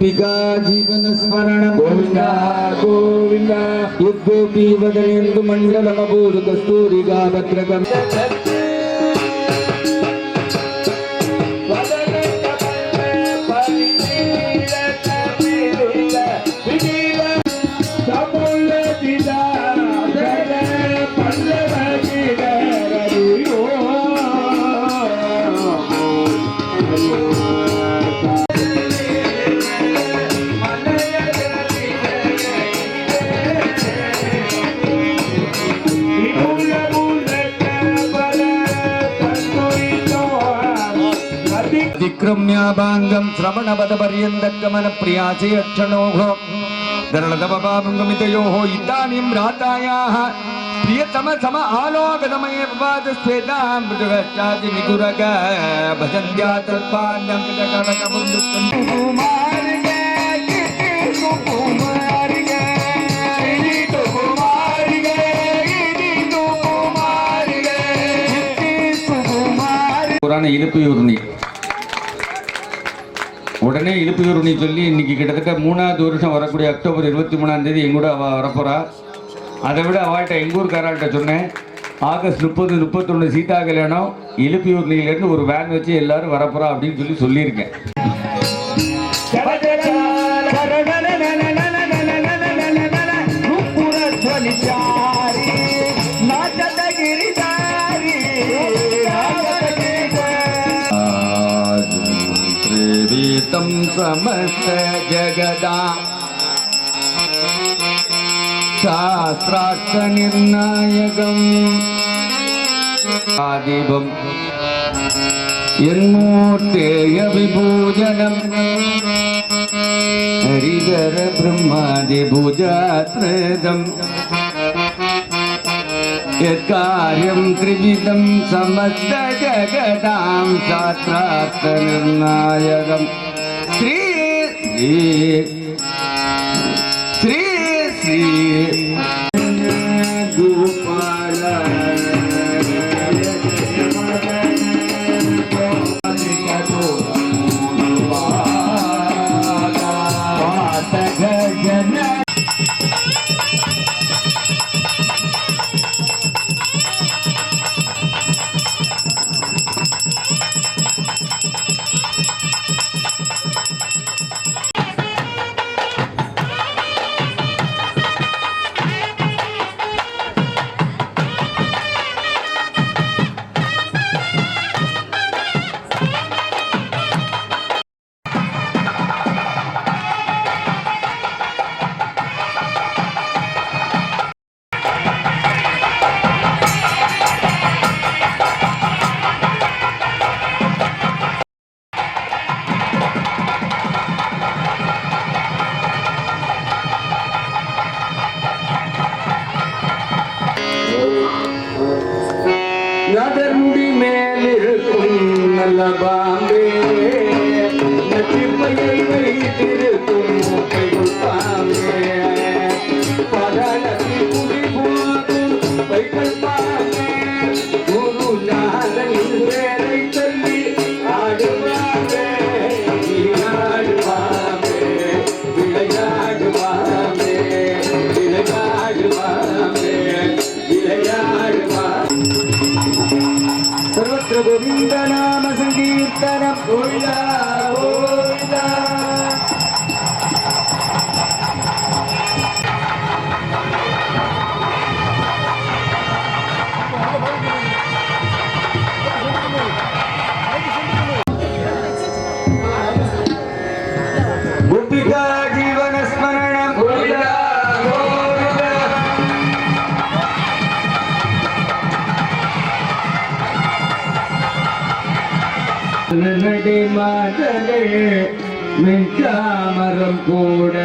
ಗೋಪಿಕಾ ಜೀವನ ಸ್ಮರಣ ಗೋವಿಂದ ಗೋವಿಂದ ಯುದ್ಧೋಪಿ ವದನೆಂದು ಮಂಡಲಮೂರು ಕಸ್ತೂರಿಗಾ ಭದ್ರಕ ലാഭാംഗം ശ്രവണപദ പര്യന്തകമന പ്രിയാചയക്ഷണോഹോ ഗണതവഭാവമിതയോ ഇതാനും രാതായാഹ പ്രിയതമ സമ ആലോകതമയ വിവാദസ്വേതാം മൃദുകഷ്ടാതി നികുരക ഭജന്ത്യാ തൽപാനം കടകമുണ്ടുമാര புராண இருப்பு யூர்ணி உடனே இழுப்புயூர்ணி சொல்லி இன்னைக்கு கிட்டத்தட்ட மூணாவது வருஷம் வரக்கூடிய அக்டோபர் இருபத்தி மூணாம் தேதி எங்கூட அவள் வரப்போறா. அதை விட அவள்கிட்ட எங்கூர்காராள்கிட்ட சொன்னேன். ஆகஸ்ட் முப்பது முப்பத்தொன்று சீதா கல்யாணம் இழுப்பியூர்ணியிலேருந்து ஒரு வேன் வச்சு எல்லாரும் வரப்போறா அப்படின்னு சொல்லி சொல்லியிருக்கேன். समस्त जगदा शास्त्रार्थनिर्णायकम् आदिवम् यन्मूर्तेय विभूजनम् हरिधर ब्रह्मादिभुजात्रदम् यत्कार्यं त्रिविधं समस्तजगदां शास्त्रार्थनिर्णायकम् श्री ಶ್ರೀ ಶ್ರೀ கோவிந்த நாம சங்கீர்த்தனம் கொள்ளார் நடை மாதலே மெஞ்சாமரம் கூட.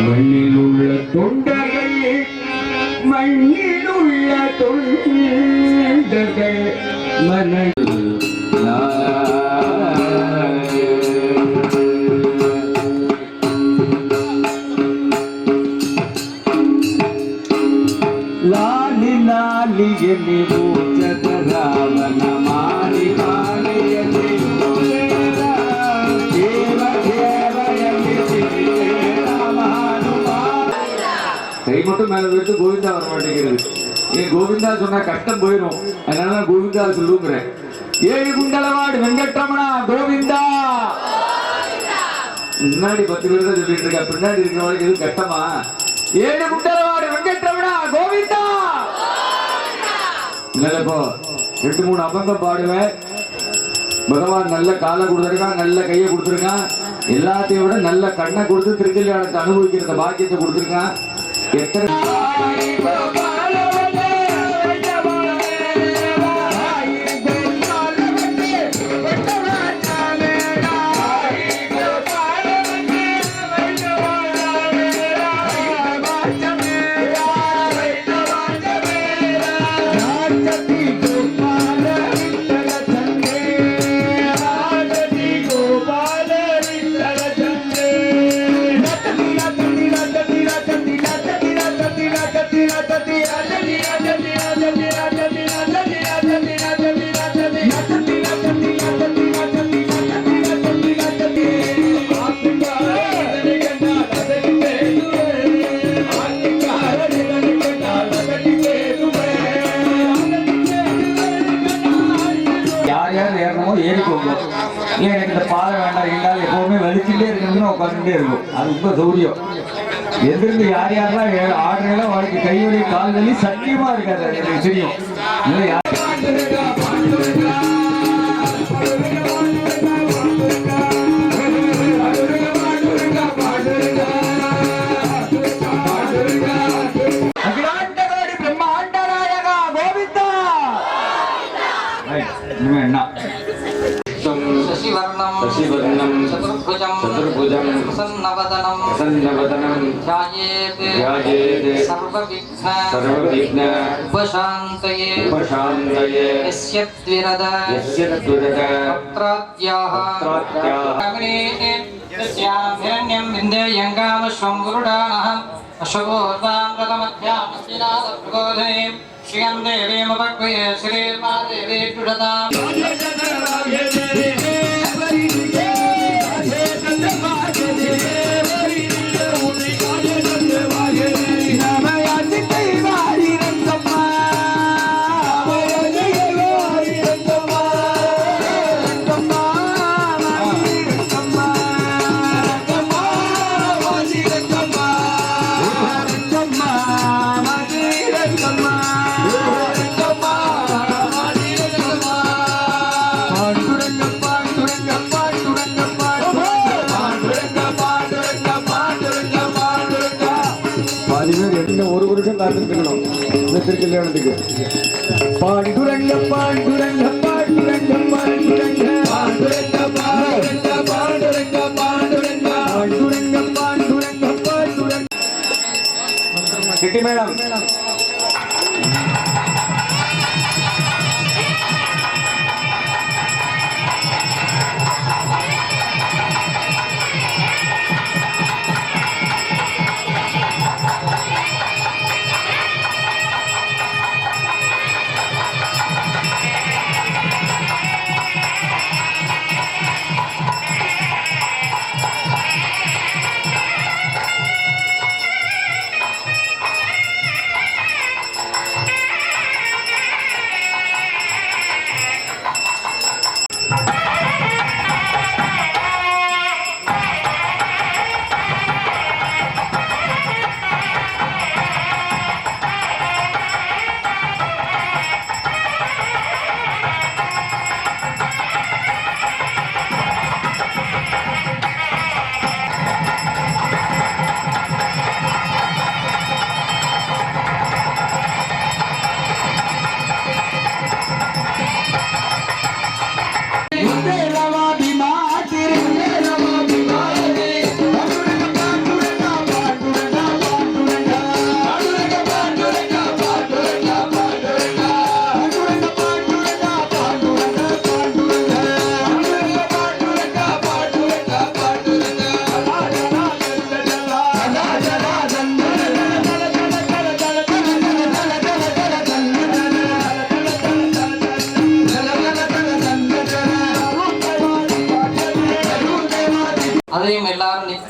மண்ணில் உள்ள தொண்டர்கள் மண்ணில் உள்ள தொண்டர்கள் மன மட்டும் மேல போயிட்டு கோவிந்தா வர மாட்டேங்கிறது. ஏன் கோவிந்தா சொன்னா கஷ்டம் போயிடும் அதனால கோவிந்தா சொல்லுங்கிறேன். ஏழு குண்டலவாடு வெங்கட்ரமணா கோவிந்தா! முன்னாடி பத்து பேர் தான் சொல்லிட்டு இருக்கா. பின்னாடி இருக்கிறவங்களுக்கு எதுவும் கஷ்டமா ஏழு குண்டலவாடு வெங்கட்ரமணா கோவிந்தா! இல்லப்போ ரெண்டு மூணு அபங்கம் பாடுவேன். பகவான் நல்ல காலை கொடுத்துருக்கான் நல்ல கையை கொடுத்துருக்கான். எல்லாத்தையும் விட நல்ல கண்ணை கொடுத்து திருக்கல்யாணத்தை அனுபவிக்கிற பாக்கியத்தை கொடுத்துருக்கான். எத்தனை ஓரமாக உட்காந்துட்டே இருக்கும். அது ரொம்ப சௌரியம். எதிர்த்து யார் யாரெல்லாம் ஆடுறதெல்லாம் வாழ்க்கை கைவலி கால் வலி சத்தியமா இருக்காது. எனக்கு தெரியும். யார் चतुर्भुजं चतुर्भुजं प्रसन्नवदनं प्रसन्नवदनं ध्यायेत् ध्यायेत् सर्वविघ्न सर्वविघ्न उपशान्तये उपशान्तये यस्य द्विरद यस्य दुरद पत्राद्याः पत्राद्याः हिरण्यं विन्देयङ्गामश्वं गुरुडानः अशोर्वां प्रथमध्यामस्तिनाथप्रबोधने श्रियं देवीमुपक्रिये श्रीर्मादेवी दुषताम् பாதி ஒரு வருஷம் காத்திருக்கணும் இந்த திருக்கல்யாணத்துக்கு பாண்டுரங்க பாண்டுரங்க பாண்டுரங்க பாண்டுரங்க பாண்டுரங்க பாண்டுரங்க பாண்டுரங்க பாண்டுரங்க பாண்டுரங்க பாண்டுரங்க பாண்டுரங்க கிட்டி மேடம்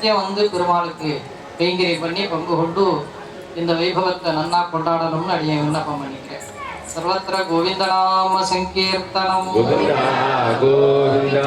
அதையும் வந்து பெருமாளுக்கு கைங்கரை பண்ணி பங்கு கொண்டு இந்த வைபவத்தை நன்னா கொண்டாடணும்னு அடியை விண்ணப்பம் பண்ணிக்கிறேன். சர்வத்திர கோவிந்தநாம சங்கீர்த்தனம். கோவிந்தா.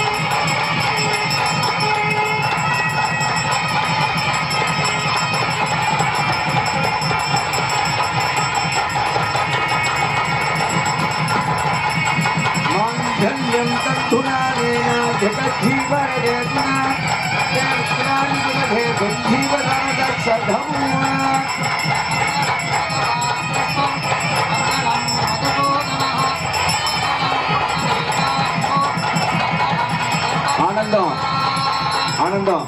वीर्यं तद्धुना वेन जगद्धीवरदेना जगत्राणिगुणधे बुद्धिवदादसधमूना ఆనందం ఆనందం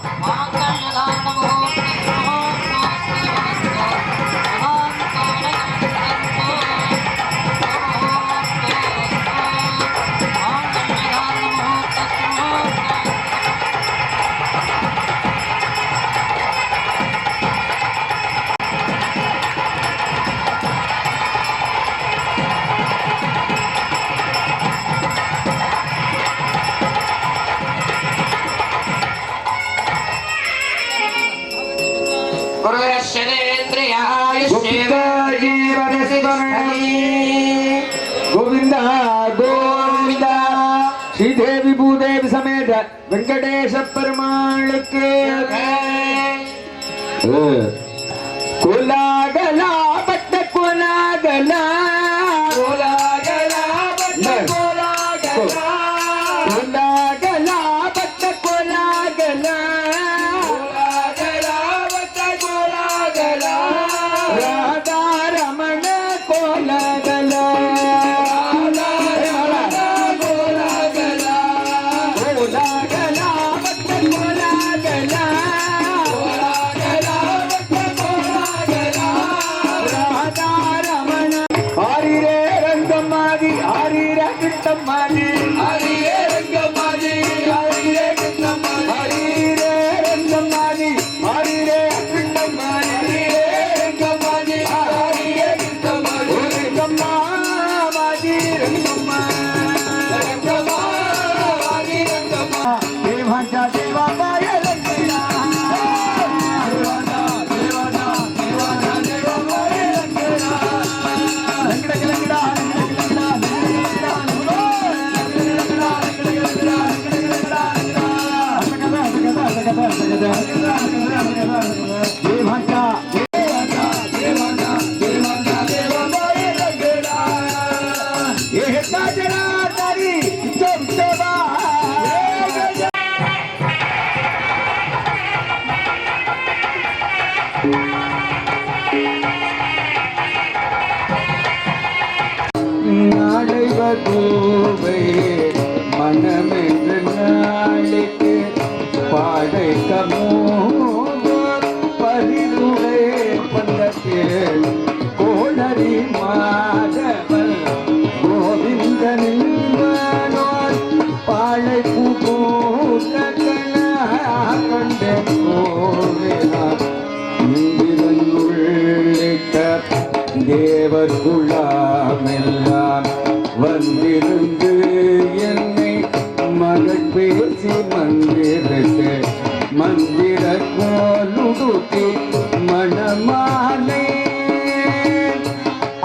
గోవింద గోవింద శ్రీదేవి భూదేవి సమేత వెంకటేశ పెరుమాళుకి కులాగలా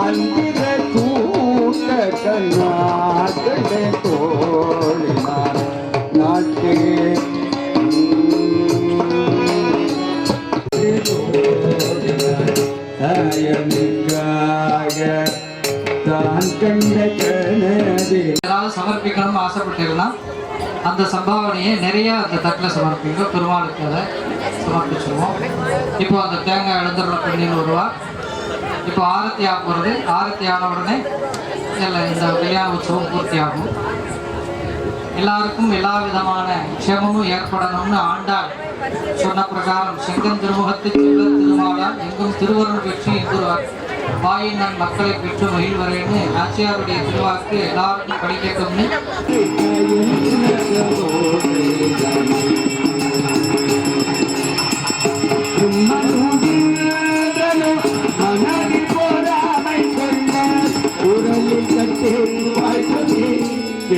அந்திர கூட்ட கண்ணாக்களே தோழினார். நாட்டே. சமர்ப்பிக்கணும்னு ஆசைப்பட்டீங்கன்னா அந்த சம்பாவனையை நிறைய அந்த தட்டில் சமர்ப்பிங்க. பெருமாளுக்கு அதை சமர்ப்பிச்சிருவோம். இப்போ அந்த தேங்காய் எழுந்துள்ள பெண்ணின் ஒரு ரூபா இப்போ ஆரத்தி ஆக போகிறது ஆரத்தி ஆன உடனே இல்லை இந்த கல்யாண உற்சவம் பூர்த்தி ஆகும் எல்லாருக்கும் எல்லா விதமான க்ஷேமமும் ஏற்படணும்னு ஆண்டாள் சொன்ன பிரகாரம் செங்கன் திருமுகத்து செல்ல திருமாலால் எங்கும் திருவருள் பெற்று எங்குருவார் வாயின் நான் மக்களை பெற்று மகிழ்வரேன்னு நாச்சியாருடைய திருவாக்கு எல்லாருக்கும் படிக்கட்டும்னு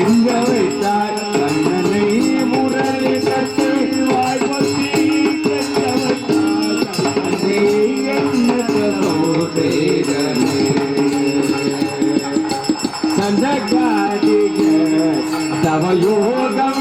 எங்க வைத்தார் கண்ணனை முரலில் கட்டி வாய்ப்பதி வைத்தார் தவயோகம்